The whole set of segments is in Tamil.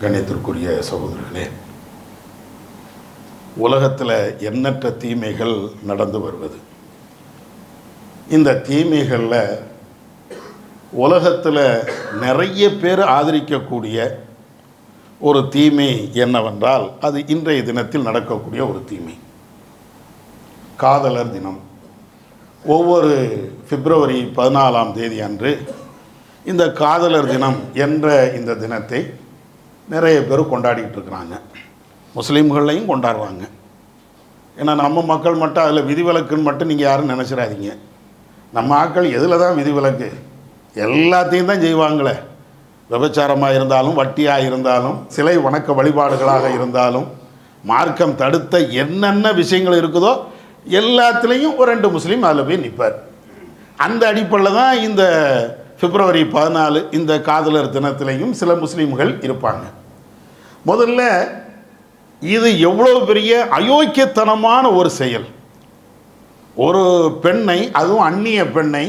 கண்ணியத்திற்குரிய சகோதரர்களே உலகத்தில் எண்ணற்ற தீமைகள் நடந்து வருவது. இந்த தீமைகளில் உலகத்தில் நிறைய பேர் ஆதரிக்கக்கூடிய ஒரு தீமை என்னவென்றால் அது இன்றைய தினத்தில் நடக்கக்கூடிய ஒரு தீமை. காதலர் தினம். ஒவ்வொரு பிப்ரவரி பதினாலாம் தேதி அன்று இந்த காதலர் தினம் என்ற இந்த தினத்தை நிறைய பேர் கொண்டாடிக்கிட்டு இருக்கிறாங்க. முஸ்லீம்கள்லையும் கொண்டாடுறாங்க. ஏன்னா நம்ம மக்கள் மட்டும் அதில் விதிவிலக்குன்னு மட்டும் நீங்கள் யாரும் நினச்சிடாதீங்க. நம்ம ஆட்கள் எதில் தான் விதிவிலக்கு? எல்லாத்தையும் தான் செய்வாங்களே. விபச்சாரமாக இருந்தாலும் வட்டியாக இருந்தாலும் சிலை வணக்க வழிபாடுகளாக இருந்தாலும் மார்க்கம் தடுத்த என்னென்ன விஷயங்கள் இருக்குதோ எல்லாத்துலேயும் ஒரு ரெண்டு முஸ்லீம் அதில் போய் நிற்பார் அந்த அடிப்படையில் தான் இந்த பிப்ரவரி பதினாலு இந்த காதலர் தினத்திலையும் சில முஸ்லீம்கள் இருப்பாங்க. முதல்ல இது எவ்வளோ பெரிய அயோக்கியத்தனமான ஒரு செயல். ஒரு பெண்ணை அதுவும் அந்நிய பெண்ணை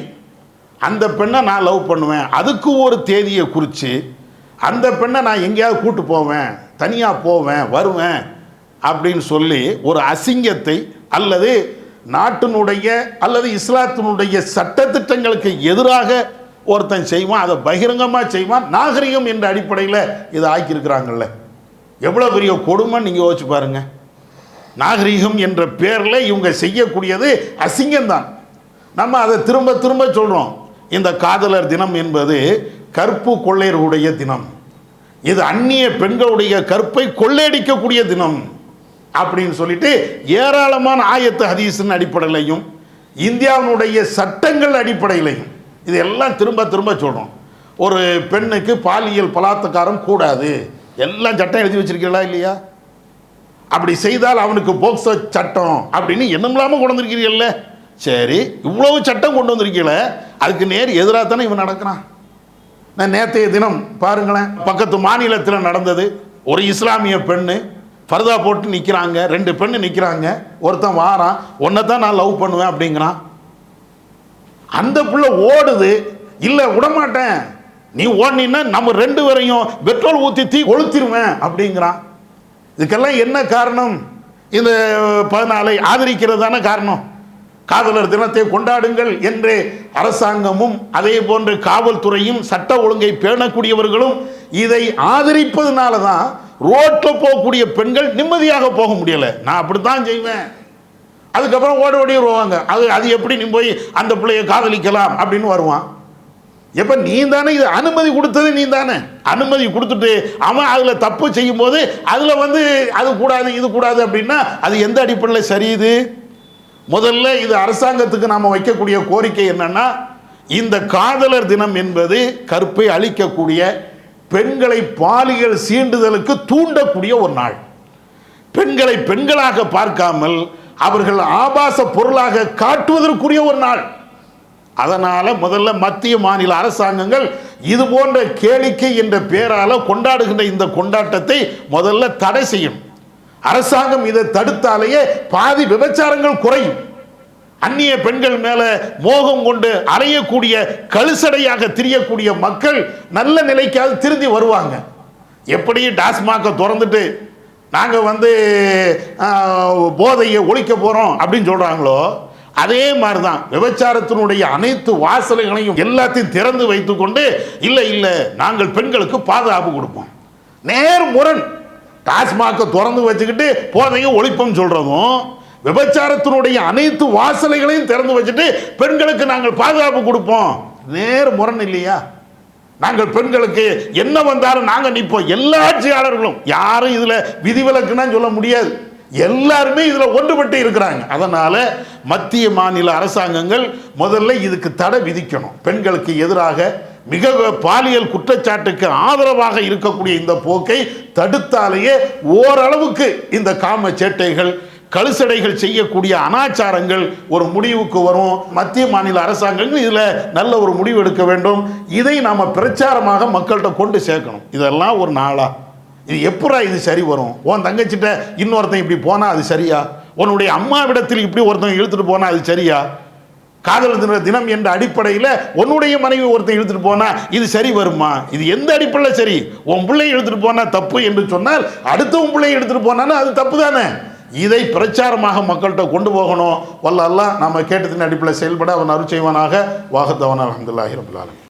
அந்த பெண்ணை நான் லவ் பண்ணுவேன் அதுக்கு ஒரு தேதியை குறித்து அந்த பெண்ணை நான் எங்கேயாவது கூட்டு போவேன் தனியாக போவேன் வருவேன் அப்படின்னு சொல்லி ஒரு அசிங்கத்தை அல்லது நாட்டினுடைய அல்லது இஸ்லாத்தினுடைய சட்டத்திட்டங்களுக்கு எதிராக ஒருத்தன் செய்வான் அதை பகிரங்கமாக செய்வான் நாகரிகம் என்ற அடிப்படையில் இதை ஆக்கியிருக்கிறாங்கல்ல. எவ்வளோ பெரிய கொடுமை நீங்கள் யோசிச்சு பாருங்கள் நாகரிகம் என்ற பேரில் இவங்க செய்யக்கூடியது அசிங்கம்தான். நம்ம அதை திரும்ப திரும்ப சொல்கிறோம் இந்த காதலர் தினம் என்பது கற்பு கொள்ளையர்களுடைய தினம். இது அந்நிய பெண்களுடைய கற்பை கொள்ளையடிக்கக்கூடிய தினம் அப்படின்னு சொல்லிட்டு ஏராளமான ஆயத்து ஹதீஸின் அடிப்படையிலையும் இந்தியாவினுடைய சட்டங்கள் அடிப்படையிலையும் இது எல்லாம் திரும்ப திரும்ப சொல்கிறோம் ஒரு பெண்ணுக்கு பாலியல் பலாத்தக்காரம் கூடாது. எல்லாம் சட்டம் எழுதி வச்சிருக்கீங்களா இல்லையா? அப்படி செய்தால் அவனுக்கு போக்சோ சட்டம் அப்படின்னு என்னமில்லாமல் கொண்டு வந்திருக்கிறீங்கல்ல. சரி இவ்வளவு சட்டம் கொண்டு வந்திருக்கீங்கள அதுக்கு நேர் எதிராக தானே இவன் நடக்கிறான். நான் நேற்றைய தினம் பாருங்களேன் பக்கத்து மாநிலத்தில் நடந்தது. ஒரு இஸ்லாமிய பெண்ணு ஃபர்தா போட்டு நிற்கிறாங்க ரெண்டு பெண்ணு நிற்கிறாங்க ஒருத்தன் வாரான் ஒன்றை தான் நான் லவ் பண்ணுவேன் அப்படிங்கிறான். அந்த பிள்ளை ஓடுது இல்லை விடமாட்டேன். நீ ஓடினீன்னா நம்ம ரெண்டு பேரையும் பெட்ரோல் ஊற்றி தீ கொளுத்திருவேன் அப்படிங்கிறான். இதுக்கெல்லாம் என்ன காரணம்? இந்த பதினாலை ஆதரிக்கிறது தானே காரணம். காதலர் தினத்தை கொண்டாடுங்கள் என்று அரசாங்கமும் அதே போன்று காவல்துறையும் சட்ட ஒழுங்கை பேணக்கூடியவர்களும் இதை ஆதரிப்பதனால தான் ரோட்டில் போகக்கூடிய பெண்கள் நிம்மதியாக போக முடியலை. நான் அப்படி தான் செய்வேன். அதுக்கப்புறம் ஓட ஓடி வருவாங்க. அது அது எப்படி நீ போய் அந்த பிள்ளைய காதலிக்கலாம் அப்படின்னு வருவான். எப்போ நீ தானே இது அனுமதி கொடுத்தது நீ தானே அனுமதி கொடுத்துட்டு அவன் அதில் தப்பு செய்யும் போது அதில் வந்து அது கூடாது இது கூடாது அப்படின்னா அது எந்த அடிப்படையில் சரியுது முதல்ல இது அரசாங்கத்துக்கு நாம் வைக்கக்கூடிய கோரிக்கை என்னன்னா இந்த காதலர் தினம் என்பது கற்பை அளிக்கக்கூடிய பெண்களை பாலியல் சீண்டுதலுக்கு தூண்டக்கூடிய ஒரு நாள். பெண்களை பெண்களாக பார்க்காமல் அவர்கள் ஆபாச பொருளாக காட்டுவதற்குரிய ஒரு நாள். அதனால முதல்ல மத்திய மாநில அரசாங்கங்கள் இது போன்ற கேளிக்கை என்ற பெயரால் கொண்டாடுகின்ற இந்த கொண்டாட்டத்தை முதல்ல தடை செய்யும். அரசாங்கம் இதை தடுத்தாலேயே பாதி விபச்சாரங்கள் குறையும். அந்நிய பெண்கள் மேல மோகம் கொண்டு அலையக்கூடிய கழுசடையாக திரியக்கூடிய மக்கள் நல்ல நிலைக்காவது திருந்தி வருவாங்க. எப்படி டாஸ்மாக திறந்துட்டு நாங்கள் வந்து போதையை ஒழிக்க போகிறோம் அப்படின்னு சொல்கிறாங்களோ அதே மாதிரி தான் விபச்சாரத்தினுடைய அனைத்து வாசல்களையும் எல்லாத்தையும் திறந்து வைத்துக்கொண்டு இல்லை இல்லை நாங்கள் பெண்களுக்கு பாதுகாப்பு கொடுப்போம். நேர் முரண் டாஸ்மாகை திறந்து வச்சுக்கிட்டு போதையை ஒழிப்போம் சொல்கிறதும் விபச்சாரத்தினுடைய அனைத்து வாசலைகளையும் திறந்து வச்சுட்டு பெண்களுக்கு நாங்கள் பாதுகாப்பு கொடுப்போம். நேர் முரண் இல்லையா? நாங்கள் பெண்களுக்கு என்ன வந்தாலும் நாங்கள் நிற்போம். எல்லா ஆட்சியாளர்களும். யாரும் இதில் விதிவிலக்குன்னா சொல்ல முடியாது. எல்லாருமே இதில் ஒன்றுபட்டு இருக்கிறாங்க. அதனால் மத்திய மாநில அரசாங்கங்கள் முதல்ல இதுக்கு தடை விதிக்கணும். பெண்களுக்கு எதிராக மிக பாலியல் குற்றச்சாட்டுக்கு ஆதரவாக இருக்கக்கூடிய இந்த போக்கை தடுத்தாலேயே ஓரளவுக்கு இந்த காம சேட்டைகள் கழுசடைகள் செய்யக்கூடிய அனாச்சாரங்கள் ஒரு முடிவுக்கு வரும். மத்திய மாநில அரசாங்கங்கள் இதில் நல்ல ஒரு முடிவு எடுக்க வேண்டும். இதை நாம் பிரச்சாரமாக மக்கள்கிட்ட கொண்டு சேர்க்கணும். இதெல்லாம் ஒரு நாளா. இது எப்படா இது சரி வரும்? உன் தங்கச்சிட்ட இன்னொருத்தன் இப்படி போனால் அது சரியா? உன்னுடைய அம்மாவிடத்தில் இப்படி ஒருத்தன் இழுத்துட்டு போனால் அது சரியா? காதல் தின தினம் என்ற அடிப்படையில் உன்னுடைய மனைவி ஒருத்தன் இழுத்துட்டு போனால் இது சரி வருமா? இது எந்த அடிப்படையில் சரி? உன் பிள்ளையை இழுத்துட்டு போனால் தப்பு என்று சொன்னால் அடுத்த உன் பிள்ளையை எடுத்துகிட்டு போனாலும் அது தப்பு தானே? இதை பிரச்சாரமாக மக்கள்கிட்ட கொண்டு போகணும். வல்ல அல்லாஹ் நம்ம கேட்டதின் அடிப்படையில் செயல்பட அவன் அருள் செய்வானாக வாகத்தவன் அலமதுல்லாஹி ரபுல்லாலும்